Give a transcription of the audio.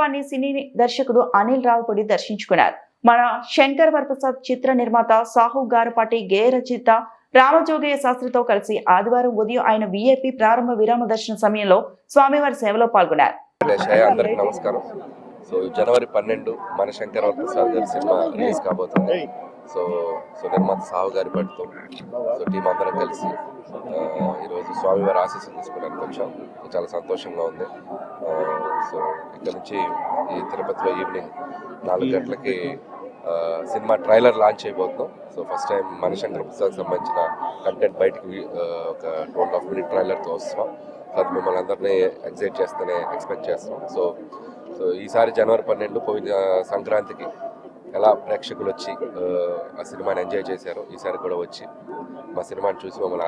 దైవాన్ని సినీ దర్శకుడు అనిల్ రావుపూడి దర్శించుకున్నారు. మన శంకర్ వరప్రసాద్ చిత్ర నిర్మాత సాహు గారుపాటి గేయ రచయిత రామజోగయ్య శాస్త్రితో కలిసి ఆదివారం ఉదయం ఆయన విఐపి ప్రారంభ విరామ దర్శన సమయంలో స్వామివారి సేవలో పాల్గొన్నారు. అందరికి నమస్కారం. సో జనవరి పన్నెండు మన శంకర్ వరప్రసాద్ గారి సినిమా రిలీజ్ కాబోతుంది. సో సో నిర్మాత సాహు గారి పట్టుతో సో టీం అందరం కలిసి ఈరోజు స్వామివారి ఆశీస్సులు తీసుకోవడానికి వచ్చాం. చాలా సంతోషంగా ఉంది. సో ఇక్కడ నుంచి ఈ తిరుపతిలో ఈవినింగ్ నాలుగు గంటలకి సినిమా ట్రైలర్ లాంచ్ అయిపోతున్నాం. సో ఫస్ట్ టైం మణిశంకర్ పుస్తకానికి సంబంధించిన కంటెంట్ బయటికి ఒక టూ అండ్ హాఫ్ మినిట్ ట్రైలర్తో వస్తున్నాం. సో అది మిమ్మల్ని అందరినీ ఎగ్జైట్ చేస్తూనే ఎక్స్పెక్ట్ చేస్తున్నాం. సో సో ఈసారి జనవరి పన్నెండు పోయిన సంక్రాంతికి ఎలా ప్రేక్షకులు వచ్చి ఆ, ఆ సినిమాని ఎంజాయ్ చేశారో ఈసారి కూడా వచ్చి మా సినిమాని చూసి మమ్మల్ని